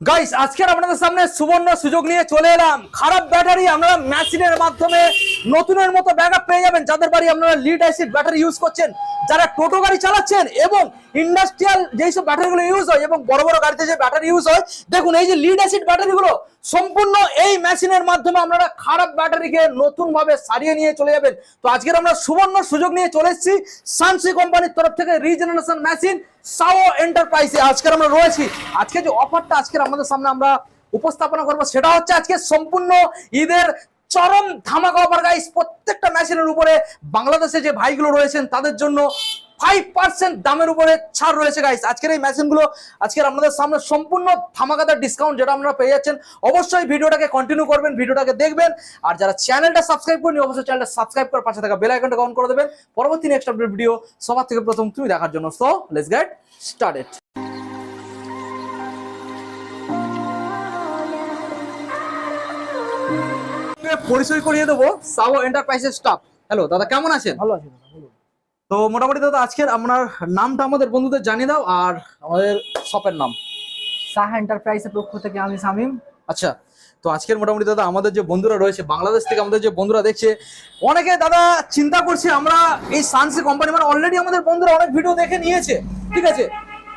Guys আজকের আপনাদের সামনে সুবর্ণ সুযোগ নিয়ে চলে এলাম। খারাপ ব্যাটারি আপনারা মেশিনের মাধ্যমে নতুনের মতো ব্যাকআপ পেয়ে যাবেন, যাদের বাড়ি আপনারা লিড অ্যাসিড ব্যাটারি ইউজ করছেন, যারা টোটো গাড়ি চালাচ্ছেন এবং ইন্ডাস্ট্রিয়াল যেই সব ব্যাটারিগুলো ইউজ হয় এবং বড় বড় গাড়িতে যে ব্যাটারি ইউজ হয়, দেখুন এই যে লিড অ্যাসিড ব্যাটারিগুলো সম্পূর্ণ এই মেশিনের মাধ্যমে আপনারা খারাপ ব্যাটারিকে নতুন ভাবে সারিয়ে নিয়ে চলে যাবেন। তো আজকের আমরা সুবর্ণ সুযোগ নিয়ে চলে এসেছি সানসি কোম্পানির তরফ থেকে রিজেনারেশন মেশিন সাও এন্টারপ্রাইজে আজকে আমরা রয়েছি। আজকে যে অফারটা আজকে আমাদের সামনে আমরা উপস্থাপনা করব, সেটা হচ্ছে আজকে সম্পূর্ণ ঈদের চরম ধামাকা অফার গাইস প্রত্যেকটা মেশিনের উপরে বাংলাদেশে যে ভাইগুলো রয়েছেন, তাদের জন্য ফাইভ পার্সেন্ট দামের উপরে ছাড় রয়েছে গাইস আজকের এই মেশিনগুলো আজকের আপনাদের সামনে সম্পূর্ণ ধামাকাদার ডিসকাউন্ট যেটা আপনারা পেয়ে যাচ্ছেন, অবশ্যই ভিডিওটাকে কন্টিনিউ করবেন, ভিডিওটাকে দেখবেন। আর যারা চ্যানেলটা সাবস্ক্রাইব করেনি অবশ্যই চ্যানেলটা সাবস্ক্রাইব করে পাশে থাকা বেল আইকনটা অন করে দেবেন। পরবর্তী নেক্সট আপডেট ভিডিও সবার থেকে প্রথম তুমি দেখার জন্য। সো লেটস গেট স্টার্টেড পরিচয় করিয়ে দেবো সাও এন্টারপ্রাইজের স্টাফ হ্যালো দাদা, কেমন আছেন? ভালো আছি, দাদা। বলুন তো মোটামুটি দাদা আজকের আপনার নামটা আমাদের বন্ধুদের জানিয়ে দাও আর আমাদের শপের নাম। সাহা এন্টারপ্রাইজের পক্ষ থেকে আমি শামিম আচ্ছা তো আজকের মোটামুটি দাদা আমাদের যে বন্ধুরা রয়েছে বাংলাদেশ থেকে আমাদের যে বন্ধুরা দেখছে অনেকে দাদা চিন্তা করছে আমরা এই সানসি কোম্পানি মানে অলরেডি আমাদের বন্ধুরা অনেক ভিডিও দেখে নিয়েছে ঠিক আছে?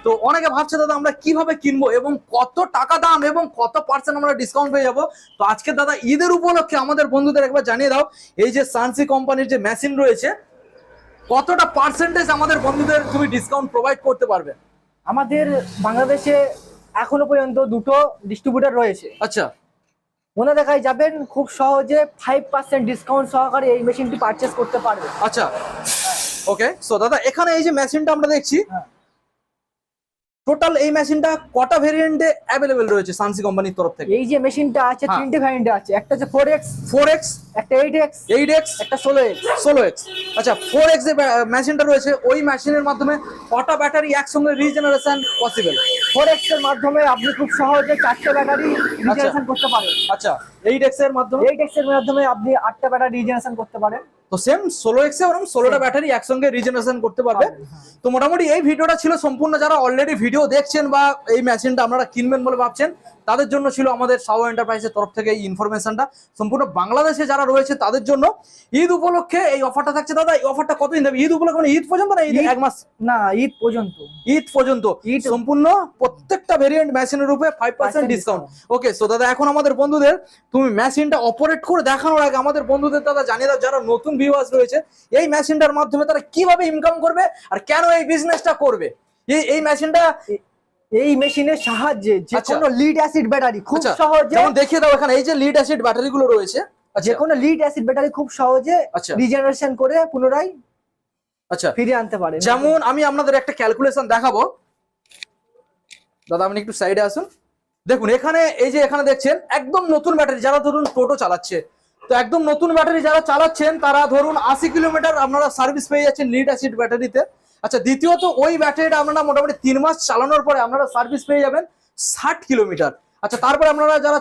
তো অনেকে ভাবছে দাদা আমরা কীভাবে কিনবো এবং কত টাকা দাম এবং কত পার্সেন্ট আমরা ডিসকাউন্ট পেয়ে যাব? তো আজকে দাদা ঈদের উপলক্ষে আমাদের বন্ধুদের একবার জানিয়ে দাও এই যে সানসি কোম্পানির যে মেশিন রয়েছে কতটা পার্সেন্টেজ আমাদের বন্ধুদের তুমি ডিসকাউন্ট প্রোভাইড করতে পারবে? আমাদের বাংলাদেশে এখনও পর্যন্ত দুটো ডিস্ট্রিবিউটার রয়েছে। আচ্ছা। মনে দেখায় যাবেন খুব সহজে ফাইভ পার্সেন্ট ডিসকাউন্ট সহকারে এই মেশিনটি পারচেস করতে পারবে। আচ্ছা। ওকে সো দাদা এখানে এই যে মেশিনটা আমরা দেখছি হ্যাঁ। টোটাল এই মেশিনটা কটা ভেরিয়েন্টে অ্যাভেলেবেল রয়েছে সানসি কোম্পানির তরফ থেকে? এই যে মেশিনটা আছে হ্যাঁ। তিনটে ভ্যারিয়েন্ট আছে। একটা হচ্ছে ফোর এক্স ফোর এক্স একটা এইট এক্স এইট এক্স একটা ষোলো এক্স ষোলো এক্স আচ্ছা ফোর এক্স যে মেশিনটা রয়েছে ওই মেশিনের মাধ্যমে কটা ব্যাটারি একসঙ্গে রিজেনারেশন পসিবল ফোর এক্সের মাধ্যমে আপনি খুব সহজে চারটে ব্যাটারি রিজেনারেশন করতে পারেন। আচ্ছা এইট এক্সের মাধ্যমে? এইট এক্সের মাধ্যমে আপনি আটটা ব্যাটারি রিজেনারেশন করতে পারেন। তো সেম ষোলো এক্সে ওরকম ষোলোটা ব্যাটারি একসঙ্গে রিজেনারেশন করতে পারবে। তো মোটামুটি এই ভিডিওটা ছিল সম্পূর্ণ। যারা অলরেডি ভিডিও দেখছেন বা এই মেশিনটা আপনারা কিনবেন বলে ভাবছেন তাদের জন্য ছিল আমাদের সাও এন্টারপ্রাইজের তরফ থেকে এই ইনফরমেশনটা সম্পূর্ণ বাংলাদেশে যারা রয়েছে তাদের জন্য ঈদ উপলক্ষে এই অফারটা থাকছে। দাদা এই অফারটা কতদিন দেবে? ঈদ উপলক্ষে মানে ঈদ পর্যন্ত না ঈদ ঈদ- এক মাস? না ঈদ পর্যন্ত। ঈদ পর্যন্ত। ঈদ সম্পূর্ণ প্রত্যেকটা ভেরিয়েন্ট মেশিনের উপরে five percent discount okay so দাদা এখন আমাদের বন্ধুদের তুমি মেশিনটা অপারেট করে দেখানোর আগে আমাদের বন্ধুদের দাদা জানিয়ে দাও যারা নতুন ভিউয়ার্স রয়েছে এই মেশিনটার মাধ্যমে তারা কীভাবে ইনকাম করবে আর কেন এই বিজনেসটা করবে? এই এই মেশিনটা এই মেশিনের সাহায্যে যে আচ্ছা। কোনো লিড অ্যাসিড ব্যাটারি খুব আচ্ছা, সহজে যেমন দেখিয়ে দাও এখানে এই যে লিড অ্যাসিড ব্যাটারি গুলো রয়েছে যে আচ্ছা কোনো লিড অ্যাসিড ব্যাটারি খুব সহজে। রিজেনারেশন করে পুনরায় আচ্ছা। ফিরিয়ে আনতে পারে। যেমন আমি আপনাদের একটা ক্যালকুলেশন দেখাবো। দাদা আপনি একটু সাইডে আসুন। দেখুন এখানে এই যে এখানে দেখছেন একদম নতুন ব্যাটারি যারা ধরুন টোটো চালাচ্ছে তো একদম নতুন ব্যাটারি যারা চালাচ্ছেন, তারা ধরুন আশি কিলোমিটার আপনারা সার্ভিস পেয়ে যাচ্ছেন লিড অ্যাসিড ব্যাটারিতে। আচ্ছা দ্বিতীয়ত ওই ব্যাটারিটা আপনারা মোটামুটি তিন মাস চালানোর পরে আপনারা সার্ভিস পেয়ে যাবেন ষাট কিলোমিটার। আচ্ছা তারপরে আপনারা যারা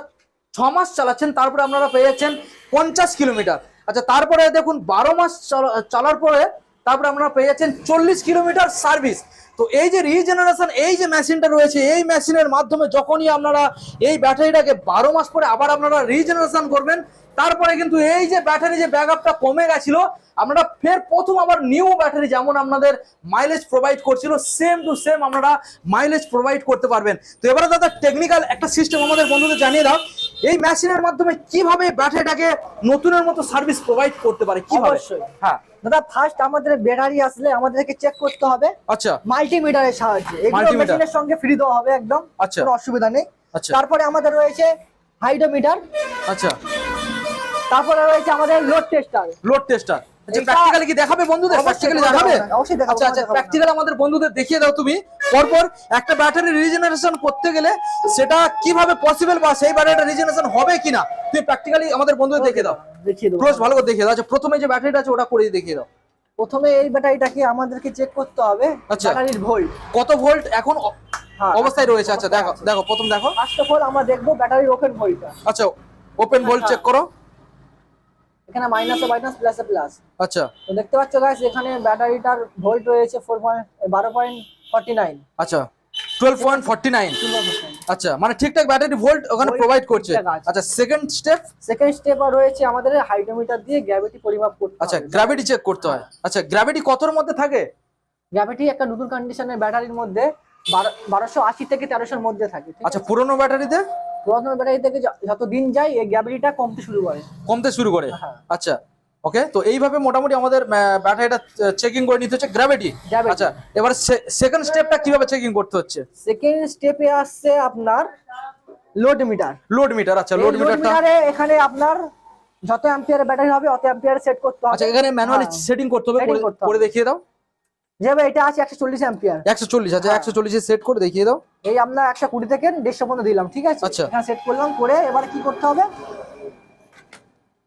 ছ মাস চালাচ্ছেন, তারপরে আপনারা পেয়ে যাচ্ছেন পঞ্চাশ কিলোমিটার। আচ্ছা তারপরে দেখুন বারো মাস চালা- চালার পরে তারপরে আপনারা পেয়ে যাচ্ছেন চল্লিশ কিলোমিটার সার্ভিস তো এই যে রিজেনারেশন এই যে মেশিনটা রয়েছে, এই মেশিনের মাধ্যমে যখনই আপনারা এই ব্যাটারিটাকে বারো মাস পরে আবার আপনারা রিজেনারেশন করবেন তারপরে কিন্তু এই যে ব্যাটারি যে ব্যাকআপটা কমে গেছিল আপনারা ফের প্রথম আবার নিউ ব্যাটারি যেমন আপনাদের মাইলেজ প্রোভাইড করছিল সেম টু সেম আপনারা মাইলেজ প্রোভাইড করতে পারবেন। তো এবারে দাদা টেকনিক্যাল একটা সিস্টেম আমাদের বন্ধুদের জানিয়ে দাও এই মেশিনের মাধ্যমে কীভাবে ব্যাটারিটাকে নতুনের মতো সার্ভিস প্রোভাইড করতে পারে কীভাবে? অবশ্যই। হ্যাঁ। দাদা ফার্স্ট আমাদের ব্যাটারি আসলে আমাদেরকে চেক করতে হবে। আচ্ছা। মাল্টিমিটারের সাহায্যে। এগুলো মেশিনের সঙ্গে ফ্রি দেওয়া হবে একদম। আচ্ছা। কোনো অসুবিধা নেই। আচ্ছা। তারপরে আমাদের রয়েছে হাইডোমিটার আচ্ছা। তারপরে রয়েছে আমাদের লোড টেস্টার লোড টেস্টার আচ্ছা এটা- প্র্যাকটিক্যালি কি দেখাবে বন্ধুদের? প্র্যাকটিক্যালি দেখাবে অবশ্যই দেখাবো, আচ্ছা আচ্ছা প্র্যাকটিক্যাল আমাদের বন্ধুদের দেখিয়ে দাও তুমি। পরপর একটা ব্যাটারি রিজেনারেশন করতে গেলে সেটা কীভাবে পসিবল বা সেই ব্যাটারিটা রিজেনারেশন হবে কিনা তুমি প্র্যাকটিক্যালি আমাদের বন্ধুদের দেখিয়ে দাও। দেখিয়ে দেবো। ক্লোজ ভালো করে দেখিয়ে দাও। আচ্ছা প্রথমে যে ব্যাটারিটা আছে ওটা করে দেখিয়ে দাও। প্রথমে এই ব্যাটারিটাকে আমাদেরকে চেক করতে হবে আচ্ছা। ব্যাটারির ভোল্ট কত ভোল্ট এখন হ্যাঁ, অবস্থায় রয়েছে? আচ্ছা দেখো দেখো প্রথম দেখো। ফার্স্ট অফ অল আমরা দেখব ব্যাটারির ওপেন ভোল্টটা আচ্ছা ওপেন ভোল্ট। চেক করো। এখানে মাইনাসে মাইনাস প্লাসে প্লাস আচ্ছা। তো দেখতে পাচ্ছ গাইস এখানে ব্যাটারিটার ভোল্ট রয়েছে ফোর পয়েন্ট বারো পয়েন্ট ফর্টি নাইন আচ্ছা টুয়েলভ পয়েন্ট ফর্টি নাইন আচ্ছা মানে ঠিকঠাক ব্যাটারি ভোল্ট ওখানে প্রোভাইড করছে। আচ্ছা সেকেন্ড স্টেপ সেকেন্ড স্টেপ আর রয়েছে আমাদের হাইড্রোমিটার দিয়ে গ্র্যাভিটি পরিমাপ করতে আচ্ছা গ্র্যাভিটি চেক করতে হয়। আচ্ছা গ্র্যাভিটি কতর মধ্যে থাকে? গ্র্যাভিটি একটা নতুন কন্ডিশনের ব্যাটারির মধ্যে বারোশো আশি থেকে তেরোশোর মধ্যে থাকে আচ্ছা পুরোনো ব্যাটারিতে পুরাতন ব্যাটারি থেকে যত দিন যায় এই গ্র্যাভিটিটা কমতে শুরু করে। কমতে শুরু করে। হ্যাঁ। আচ্ছা ওকে তো এইভাবে মোটামুটি আমাদের ব্যাটারিটা চেকিং করে নিতে হচ্ছে গ্র্যাভিটি আচ্ছা এবার সেকেন্ড স্টেপটা কীভাবে চেকিং করতে হচ্ছে? সেকেন্ড স্টেপে আসছে আপনার লোড মিটার লোড মিটার আচ্ছা লোড মিটারটা মিটারে এখানে আপনার যত অ্যাম্পিয়ার ব্যাটারি হবে অত অ্যাম্পিয়ার সেট করতে হবে। আচ্ছা এখানে ম্যানুয়ালি। সেটিং করতে হবে। করে দেখিয়ে দাও। যেভাবে এটা আছে একশো চল্লিশ অ্যাম্পিয়ার। একশো চল্লিশ আচ্ছা হ্যাঁ। একশো চল্লিশে সেট করে দেখিয়ে দাও। এই আমরা একশো কুড়ি থেকে দেড়শো পর্যন্ত দিলাম ঠিক আছে? আচ্ছা। সেট করলাম করে এবারে কি করতে হবে?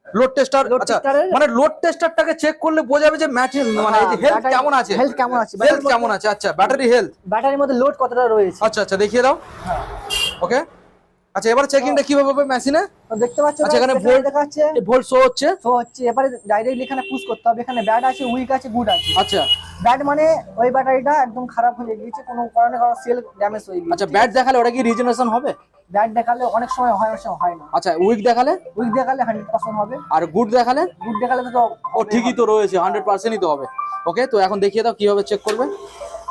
লোড টেস্টার আচ্ছা মানে লোড টেস্টারটাকে চেক করলে বোঝা যাবে যে ম্যাচিং মানে হ্যাঁ, হেলথ কেমন আছে? health কেমন আছে? হেলথ কেমন আছে? আচ্ছা ব্যাটারি হেলথ ব্যাটারির মধ্যে লোড কতটা রয়েছে? আচ্ছা আচ্ছা দেখিয়ে দাও। হ্যাঁ। ওকে আচ্ছা এবারে এবার চেকিংটা কীভাবে হবে মেশিনে দেখতে পাচ্ছ আচ্ছা, এখানে এখানে volt- দেখাচ্ছে ভোল্ট শো হচ্ছে? শো হচ্ছে এবারে ডাইরেক্টলি এখানে পুশ করতে হবে। এখানে ব্যাড আছে উইক আছে গুড আছে। আচ্ছা। ব্যাড মানে ওই ব্যাটারিটা একদম খারাপ হয়ে গিয়েছে কোনো কারণে কারণ সেল ড্যামেজ হয়ে গিয়েছে। আচ্ছা ব্যাট দেখালে ওটা কি রিজেনারেশন হবে? ব্যাড দেখালে অনেক সময় হয় অনেক সময় হয় না। আচ্ছা উইক দেখালে? উইক দেখালে হান্ড্রেড পার্সেন্ট হবে। আর গুড দেখালে? গুড দেখালে তো ও ঠিকই তো রয়েছে হান্ড্রেড পার্সেন্টই তো হবে। ওকে তো এখন দেখিয়ে দাও কীভাবে চেক করবে।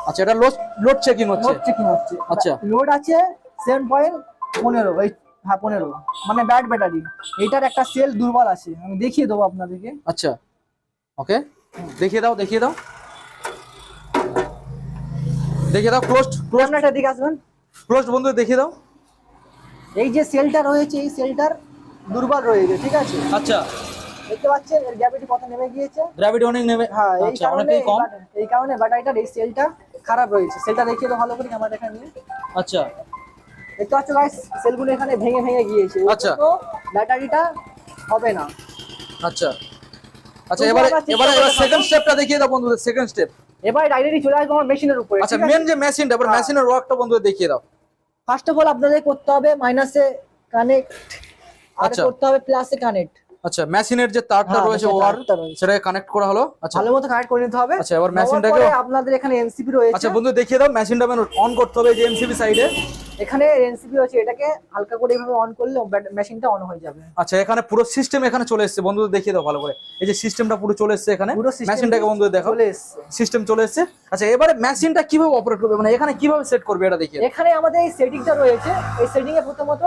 আচ্ছা এটা লোড লোড চেকিং হচ্ছে। লোড চেকিং হচ্ছে। আচ্ছা। লোড আছে সেভেন পয়েন্ট পনেরো এই হ্যাঁ পনেরো। মানে ব্যাড ব্যাটারি এইটার একটা সেল দুর্বল আছে। আমি দেখিয়ে দেবো আপনাদেরকে। আচ্ছা। ওকে দেখিয়ে দাও দেখিয়ে দাও। দেখিয়ে দাও ক্লোজড ক্লোজ আপনারটা দিকে আসবেন ক্লোজড বন্ধু দেখিয়ে দাও। এই যে সেলটা রয়েছে এই সেলটার দুর্বল রয়েছে ঠিক আছে? আচ্ছা। দেখতে পাচ্ছেন? এর গ্র্যাভিটি কত নেমে গিয়েছে। গ্র্যাভিটি অনেক নেবে হ্যাঁ এই আচ্ছা কারণে কম। এই কারণে ব্যাটারিটার এই সেলটা খারাপ রয়েছে। সেলটা দেখিয়ে দাও ভালো করে ক্যামেরা দেখা নিয়ে। আচ্ছা। দেখতে পাচ্ছ গাইস সেলগুলো এখানে ভেঙে ভেঙে গিয়েছে। আচ্ছা। তো ব্যাটারিটা হবে না। আচ্ছা। আচ্ছা এবারে এবারে এবার সেকেন্ড স্টেপটা দেখিয়ে দাও বন্ধুদের সেকেন্ড স্টেপ এবার ডাইরেক্টলি চলে আসব আমার মেশিনের উপরে আচ্ছা মেন যে মেশিনটা এবার হ্যাঁ। মেশিনের ওয়ার্কটা বন্ধুদের দেখিয়ে দাও। ফার্স্ট অফ অল আপনাদের করতে হবে মাইনাসে কানেক্ট আর আচ্ছা। করতে হবে প্লাসে কানেক্ট আচ্ছা মেশিনের যে তারটা হ্যাঁ, রয়েছে ওয়ার সেটাকে কানেক্ট করা হলো? আচ্ছা। ভালো মতো কানেক্ট করে নিতে হবে। আচ্ছা, এবার মেশিনটাকে- আপনাদের এখানে এনসিপি রয়েছে। আচ্ছা বন্ধু দেখিয়ে দাও মেশিনটা অন করতে হবে যে এমসিবি সাইডে এখানে এনসিপি আছে এটাকে হালকা করে এইভাবে অন করলে মেশিনটা অন হয়ে যাবে। আচ্ছা এখানে পুরো সিস্টেম এখানে চলে এসেছে। বন্ধুদের দেখিয়ে দাও ভালো করে। এই যে সিস্টেমটা পুরো চলে এসেছে এখানে। মেশিনটাকে বন্ধুদের দেখো। সিস্টেম চলে এসেছে। আচ্ছা এবারে মেশিনটা কীভাবে অপারেট করবে? মানে এখানে কীভাবে সেট করবে এটা দেখিয়ে এখানে আমাদের এই সেটিংটা রয়েছে। এই সেটিং এ প্রথমত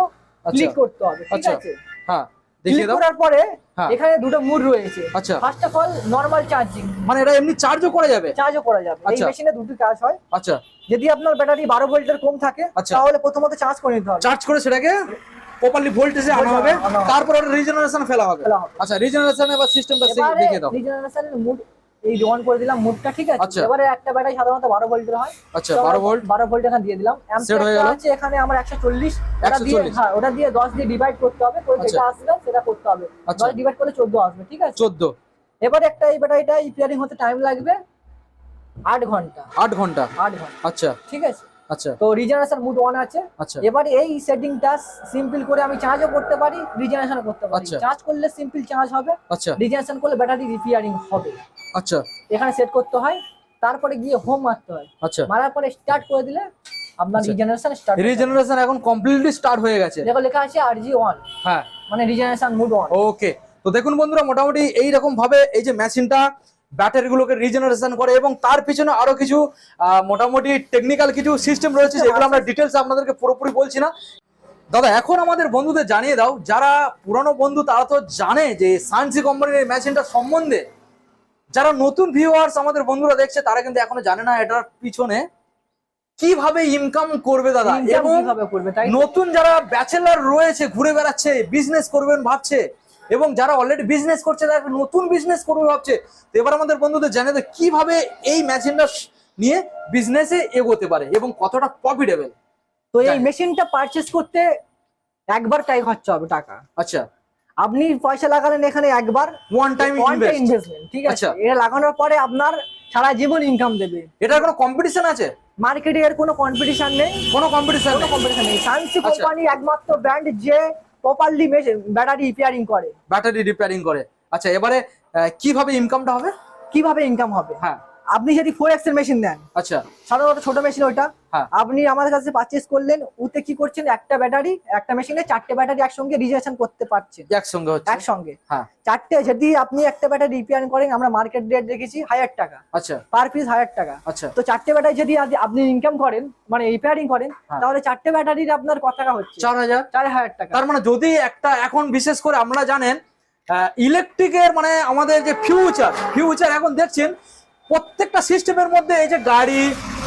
ক্লিক করতে হবে ঠিক আচ্ছা। আছে? হ্যাঁ। দেখিয়ে দাও। করার পরে হ্যাঁ। এখানে দুটো মুড রয়েছে। আচ্ছা। First of all normal charging মানে এটা এমনি চার্জও করা যাবে? চার্জও করা যাবে। এই আচ্ছা। মেশিনে দুটো কাজ হয়। আচ্ছা। যদি আপনার ব্যাটারি বারো ভোল্টের কম থাকে আচ্ছা। তাহলে প্রথমত চার্জ করে নিতে হবে। চার্জ করে সেটাকে প্রপারলি ভোল্টেজে আনা হবে। তারপর রিজেনারেশন ফেলা হবে। আচ্ছা রিজেনারেশন এবার সিস্টেমটা দেখিয়ে দাও। রিজেনারেশনের মুড এই অন করে দিলাম মুডটা ঠিক আছে? আচ্ছা। এবারে একটা ব্যাটারি সাধারণত বারো ভোল্টের হয়। আচ্ছা 12 ভোল্ট বারো ভোল্ট এখানে দিয়ে দিলাম। অ্যাম্পিয়ারটা। আছে এখানে আমার একশো চল্লিশ। ওটা দিয়ে হ্যাঁ ওটা দিয়ে দশ দিয়ে ডিভাইড করতে হবে। করে আচ্ছা। যেটা আসবে সেটা করতে হবে। আচ্ছা। দশ ডিভাইড করলে চোদ্দ আসবে ঠিক আছে? 14 এবারে একটা এই ব্যাটারিটা রিপেয়ারিং হতে টাইম লাগবে আট ঘণ্টা। 8 ঘণ্টা। আট ঘণ্টা। আচ্ছা। ঠিক আছে? আচ্ছা। তো রিজেনারেশন মুড অন আছে। আচ্ছা। এবারে এই সেটিংটা সিম্পল করে আমি চার্জও করতে পারি রিজেনারেশন করতে পারি। আচ্ছা। চার্জ করলে সিম্পল চার্জ হবে আচ্ছা। রিজেনারেশন করলে ব্যাটারি রিপেয়ারিং হবে। আচ্ছা। এখানে সেট করতে হয় তারপরে গিয়ে হোম মারতে হয়। আচ্ছা। মারার পরে স্টার্ট করে দিলে আপনার আচ্ছা। রিজেনারেশন স্টার্ট রিজেনারেশন এখন কমপ্লিটলি স্টার্ট হয়ে গেছে। দেখো লেখা আছে আর জি ওয়ান হ্যাঁ। মানে রিজেনারেশন মুড অন ওকে তো দেখুন বন্ধুরা মোটামুটি এই রকম ভাবে এই যে মেশিনটা ব্যাটারিগুলোকে রিজেনারেশন করে এবং তার পিছনে আরও কিছু মোটামুটি টেকনিক্যাল কিছু সিস্টেম রয়েছে যেগুলো আমরা ডিটেলস আপনাদেরকে পুরোপুরি বলছি না। দাদা এখন আমাদের বন্ধুদের জানিয়ে দাও যারা পুরানো বন্ধু তারা তো জানে যে সানসি কোম্পানির এই মেশিনটা সম্বন্ধে। যারা নতুন ভিউয়ার্স আমাদের বন্ধুরা দেখছে তারা কিন্তু এখনও জানে না এটার পিছনে কীভাবে ইনকাম করবে দাদা। এবং? নতুন যারা ব্যাচেলার রয়েছে ঘুরে বেড়াচ্ছে বিজনেস করবেন ভাবছে এবং যারা অলরেডি বিজনেস করছে তারা নতুন বিজনেস করবে ভাবছে। তো এবার আমাদের বন্ধুদের দাও কীভাবে এই মেশিনটা নিয়ে বিজনেসে এগোতে পারে এবং কতটা প্রফিটেবল তো এই মেশিনটা পারচেস করতে একবার টাই খরচা হবে টাকা। আচ্ছা। আপনি পয়সা লাগালেন এখানে একবার। ওয়ান টাইম ইনভেস্ট ইনভেস্টমেন্ট ঠিক আছে? আচ্ছা। এটা লাগানোর পরে আপনার সারা জীবন ইনকাম দেবে। এটার কোনো কম্পিটিশন আছে? মার্কেটে এর কোনো কম্পিটিশন নেই। কোনো কম্পিটিশন কোনো কম্পিটিশন নেই। সানসি আচ্ছা। কোম্পানি একমাত্র ব্র্যান্ড যে প্রপারলি ব্যাটারি রিপেয়ারিং করে। ব্যাটারি রিপেয়ারিং করে। আচ্ছা এবারে কীভাবে ইনকামটা হবে? কীভাবে ইনকাম হবে? হ্যাঁ। আপনি যদি ফোর এক্সের মেশিন নেন আচ্ছা। সাধারণত ছোট মেশিন ওইটা। হ্যাঁ। আপনি আমাদের কাছে পারচেস করলেন ওতে কি করছেন একটা ব্যাটারি একটা মেশিনে চারটে ব্যাটারি একসঙ্গে রিজার্ভেশন করতে পারছেন। একসঙ্গে হচ্ছে? একসঙ্গে। হ্যাঁ। চারটে যদি আপনি একটা ব্যাটারি রিপেয়ার করেন আমরা মার্কেট রেট রেখেছি হাজার টাকা। আচ্ছা। পার পিস হাজার টাকা। আচ্ছা। তো চারটে ব্যাটারি যদি আপনি ইনকাম করেন মানে রিপেয়ারিং করেন হ্যাঁ। তাহলে চারটে ব্যাটারির আপনার কত টাকা হচ্ছে? চার হাজার। চার হাজার টাকা। তার মানে যদি একটা এখন বিশেষ করে আমরা জানেন ইলেকট্রিকের মানে আমাদের যে ফিউচার ফিউচার এখন দেখছেন প্রত্যেকটা সিস্টেমের মধ্যে এই যে গাড়ি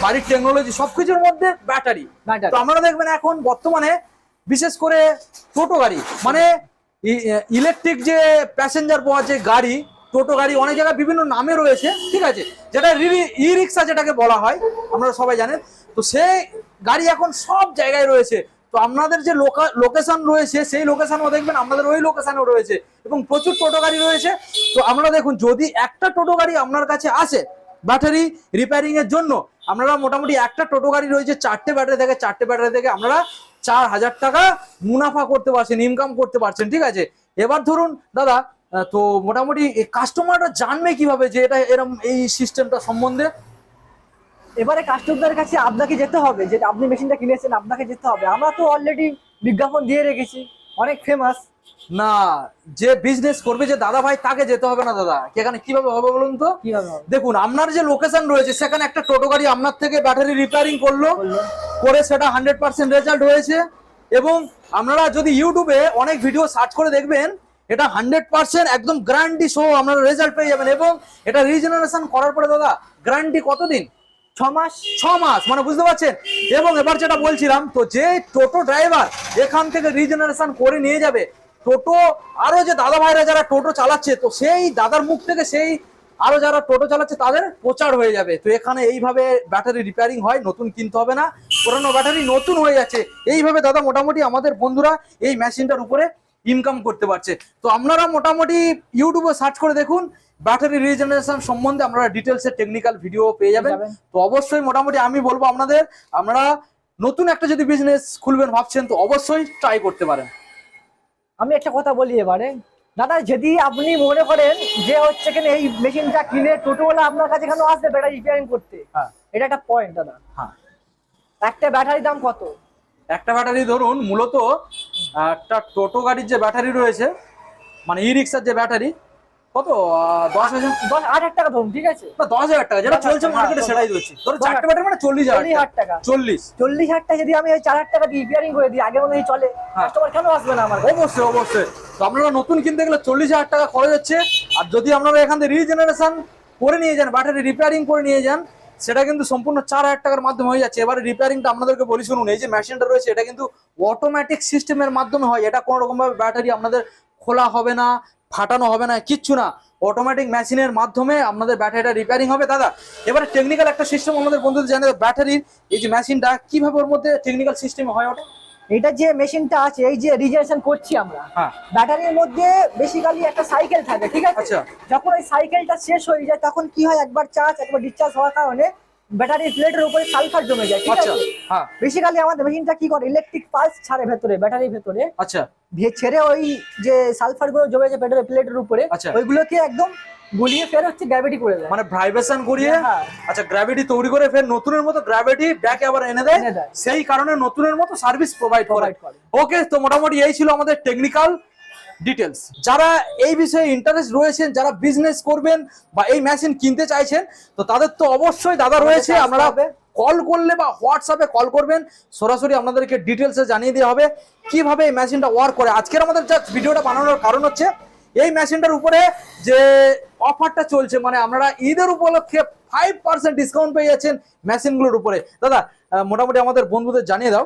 বাড়ির টেকনোলজি সবকিছুর মধ্যে ব্যাটারি তো আপনারা দেখবেন এখন বর্তমানে বিশেষ করে টোটো গাড়ি মানে ইলেকট্রিক যে প্যাসেঞ্জার পাওয়া যে গাড়ি টোটো গাড়ি অনেক জায়গায় বিভিন্ন নামে রয়েছে ঠিক আছে? যেটা ই রিক্সা যেটাকে বলা হয় আপনারা সবাই জানেন। তো সেই গাড়ি এখন সব জায়গায় রয়েছে। তো আপনাদের যে লোকেশন রয়েছে, সেই লোকেশনও দেখবেন, আপনাদের ওই লোকেশনও রয়েছে এবং প্রচুর টোটো গাড়ি রয়েছে। তো আপনারা দেখুন, যদি একটা টোটো গাড়ি আপনার কাছে আসে ব্যাটারি রিপেয়ারিং এর জন্য, আপনারা মোটামুটি একটা টোটো গাড়ি রয়েছে, চারটে ব্যাটারি থেকে, চারটে ব্যাটারি থেকে আপনারা চার হাজার টাকা মুনাফা করতে পারছেন ইনকাম করতে পারছেন, ঠিক আছে? এবার ধরুন, দাদা তো মোটামুটি কাস্টমাররা জানবে কীভাবে যে এটা এরম এই সিস্টেমটা সম্বন্ধে? এবারে কাস্টমারদের কাছে আপনাকে যেতে হবে যে আপনি মেশিনটা কিনেছেন আপনাকে যেতে হবে। আমরা তো অলরেডি বিজ্ঞাপন দিয়ে রেখেছি অনেক ফেমাস না যে বিজনেস করবে যে দাদা ভাই তাকে যেতে হবে না দাদা। এখানে কীভাবে হবে বলুন তো? দেখুন আপনার যে লোকেশন রয়েছে সেখানে একটা টোটো গাড়ি আপনার থেকে ব্যাটারি রিপেয়ারিং করল করে সেটা হান্ড্রেড পার্সেন্ট রেজাল্ট হয়েছে। এবং আপনারা যদি ইউটিউবে অনেক ভিডিও সার্চ করে দেখবেন এটা হান্ড্রেড পার্সেন্ট একদম গ্যারান্টি সহ আপনারা রেজাল্ট পেয়ে যাবেন। এবং এটা রিজেনারেশন করার পরে দাদা গ্যারান্টি কতদিন? ছ মাস ছ মাস মানে বুঝতে পারছেন? এবং এবার যেটা বলছিলাম, তো যে টোটো ড্রাইভার এখান থেকে রিজেনারেশন করে নিয়ে যাবে, টোটো যে যারা টোটো চালাচ্ছে, তো সেই দাদার মুখ থেকে সেই যারা টোটো চালাচ্ছে, তাদের প্রচার হয়ে যাবে। তো এখানে এইভাবে ব্যাটারি রিপেয়ারিং হয়, নতুন কিনতে হবে না, পুরোনো ব্যাটারি নতুন হয়ে যাচ্ছে। এইভাবে দাদা মোটামুটি আমাদের বন্ধুরা এই মেশিনটার উপরে ইনকাম করতে পারছে। তো আপনারা মোটামুটি ইউটিউবে সার্চ করে দেখুন ব্যাটারি রিজেনারেশন সম্বন্ধে আপনারা ডিটেলসে টেকনিক্যাল ভিডিও পেয়ে যাবেন। যাবেন। তো অবশ্যই মোটামুটি আমি বলব আপনাদের আমরা নতুন একটা যদি বিজনেস খুলবেন ভাবছেন তো অবশ্যই ট্রাই করতে পারেন। আমি একটা কথা বলি এবারে। দাদা যদি আপনি মনে করেন যে হচ্ছে কিনা এই মেশিনটা কিনে টোটোওয়ালা আপনার কাছে কেন আসবে ব্যাটারি রিপেয়ারিং করতে? হ্যাঁ। এটা একটা পয়েন্ট দাদা। হ্যাঁ। একটা ব্যাটারি দাম কত? একটা ব্যাটারি ধরুন মূলত একটা টোটো গাড়ির যে ব্যাটারি রয়েছে মানে ই রিক্সার যে ব্যাটারি কত? দশ হাজার? দশ আট হাজার টাকা ধরুন ঠিক আছে? না দশ হাজার টাকা। যেটা চলছে মার্কেটে সেটাই দিচ্ছি ধরো চারটে ব্যাটারি মানে চল্লিশ হাজার টাকা। চল্লিশ। চল্লিশ হাজার টাকা যদি আমি ওই চার হাজার টাকা দিয়ে রিপেয়ারিং করে দিই আগে মনে চলে। কাস্টমার কেন আসবে না আমার অবশ্যই অবশ্যই। তো আপনারা নতুন কিনতে গেলে চল্লিশ হাজার টাকা খরচ হচ্ছে। আর যদি আপনারা এখান থেকে রিজেনারেশন করে নিয়ে যান ব্যাটারি রিপেয়ারিং করে নিয়ে যান সেটা কিন্তু সম্পূর্ণ চার হাজার টাকার মাধ্যমে হয়ে যাচ্ছে। এবারে রিপেয়ারিংটা আপনাদেরকে বলি শুনুন এই যে মেশিনটা রয়েছে এটা কিন্তু অটোমেটিক সিস্টেমের মাধ্যমে হয়। এটা কোনো রকম ভাবে ব্যাটারি আপনাদের খোলা হবে না ফাটানো হবে না কিচ্ছু না। অটোমেটিক মেশিনের মাধ্যমে আপনাদের ব্যাটারিটা রিপেয়ারিং হবে। দাদা এবারে টেকনিক্যাল একটা সিস্টেম আমাদের বন্ধুদের জানে ব্যাটারির এই যে মেশিনটা কীভাবে ওর মধ্যে টেকনিক্যাল সিস্টেম হয় ওটা? এটা যে মেশিনটা আছে এই যে রিজার্ভেশন করছি আমরা। হ্যাঁ। ব্যাটারির মধ্যে বেসিক্যালি একটা সাইকেল থাকে ঠিক আছে? আচ্ছা। যখন ওই সাইকেলটা শেষ হয়ে যায় তখন কি হয় একবার চার্জ একবার ডিসচার্জ হওয়ার কারণে ব্যাটারির প্লেটের উপরে সালফার জমে যায় ঠিক আচ্ছা আছে? হ্যাঁ। বেসিক্যালি আমাদের মেশিনটা কি করে? ইলেকট্রিক পালস ছাড়ে ভেতরে ব্যাটারির ভেতরে। আচ্ছা। ছেড়ে ওই যে সালফারগুলো জমে যায় ব্যাটারি প্লেটের উপরে আচ্ছা। ওইগুলোকে একদম গুলিয়ে ফের হচ্ছে গ্র্যাভিটি করে দেয়। মানে ভাইব্রেশন করিয়ে হ্যাঁ। আচ্ছা গ্র্যাভিটি তৈরি করে ফের নতুনের মতো গ্র্যাভিটি ব্যাক আবার এনে দেয়। সেই কারণে নতুনের মতো সার্ভিস প্রোভাইড করে। ওকে তো মোটামুটি এই ছিল আমাদের টেকনিক্যাল ডিটেলস যারা এই বিষয়ে ইন্টারেস্ট রয়েছেন যারা বিজনেস করবেন বা এই মেশিন কিনতে চাইছেন তো তাদের তো অবশ্যই দাদা রয়েছে আপনারা কল করলে বা হোয়াটসঅ্যাপে কল করবেন। সরাসরি আপনাদেরকে ডিটেলসে জানিয়ে দেওয়া হবে কীভাবে এই মেশিনটা ওয়ার্ক করে। আজকের আমাদের যা ভিডিওটা বানানোর কারণ হচ্ছে এই মেশিনটার উপরে যে অফারটা চলছে মানে আপনারা ঈদের উপলক্ষে ফাইভ পার্সেন্ট ডিসকাউন্ট পেয়ে যাচ্ছেন মেশিনগুলোর উপরে। দাদা মোটামুটি আমাদের বন্ধুদের জানিয়ে দাও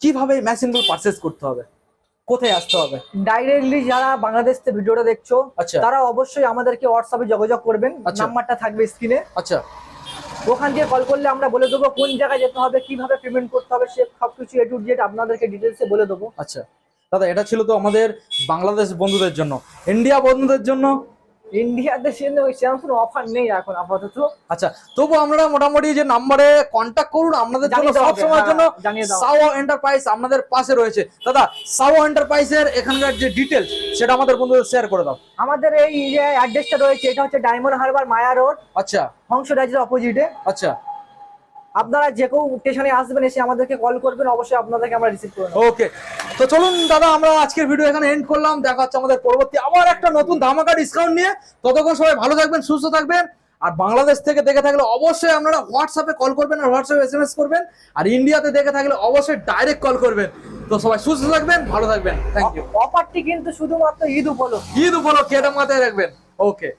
কীভাবে এই মেশিনগুলো পারচেস করতে হবে? কোথায় আসতে হবে? ডাইরেক্টলি যারা বাংলাদেশ থেকে ভিডিওটা দেখছ আচ্ছা। তারা অবশ্যই আমাদেরকে হোয়াটসঅ্যাপে যোগাযোগ করবেন। আচ্ছা। নাম্বারটা থাকবে স্ক্রিনে আচ্ছা। ওখান থেকে কল করলে আমরা বলে দেবো কোন জায়গায় যেতে হবে কীভাবে পেমেন্ট করতে হবে সে সবকিছু এ টু জেড আপনাদেরকে ডিটেলসে বলে দেবো। আচ্ছা। দাদা এটা ছিল তো আমাদের বাংলাদেশ বন্ধুদের জন্য। ইন্ডিয়া বন্ধুদের জন্য ইন্ডিয়াতে সেরকম কোনো অফার নেই এখন আপাতত। আচ্ছা তবু আমরা মোটামুটি যে নাম্বারে কন্ট্যাক্ট করুন আপনাদের জন্য সব সময়ের হ্যাঁ, জন্য সাও এন্টারপ্রাইজ আপনাদের পাশে রয়েছে। দাদা সাও এন্টারপ্রাইজের এখানকার যে ডিটেলস সেটা আমাদের বন্ধুদের শেয়ার করে দাও। আমাদের এই যে অ্যাড্রেসটা রয়েছে এটা হচ্ছে ডায়মন্ড হারবার মায়া রোড আচ্ছা। হংস রাইজের অপোজিটে আচ্ছা। আপনারা যে কেউ স্টেশনে আসবেন এসে আমাদেরকে কল করবেন অবশ্যই আপনাদেরকে আমরা রিসিভ করে নেব। ওকে তো চলুন দাদা আমরা আজকের ভিডিও এখানে এন্ড করলাম। দেখা হচ্ছে আমাদের পরবর্তী আবার একটা নতুন ধামাকা ডিসকাউন্ট নিয়ে। ততক্ষণ সবাই ভালো থাকবেন সুস্থ থাকবেন। আর বাংলাদেশ থেকে দেখে থাকলে অবশ্যই আপনারা হোয়াটসঅ্যাপে কল করবেন আর হোয়াটসঅ্যাপে এস এম এস করবেন। আর ইন্ডিয়াতে দেখে থাকলে অবশ্যই ডাইরেক্ট কল করবেন। তো সবাই সুস্থ থাকবেন ভালো থাকবেন। থ্যাংক ইউ অফারটি কিন্তু শুধুমাত্র ঈদ উপলক্ষে। ঈদ উপলক্ষে এটা মাথায় রাখবেন। ওকে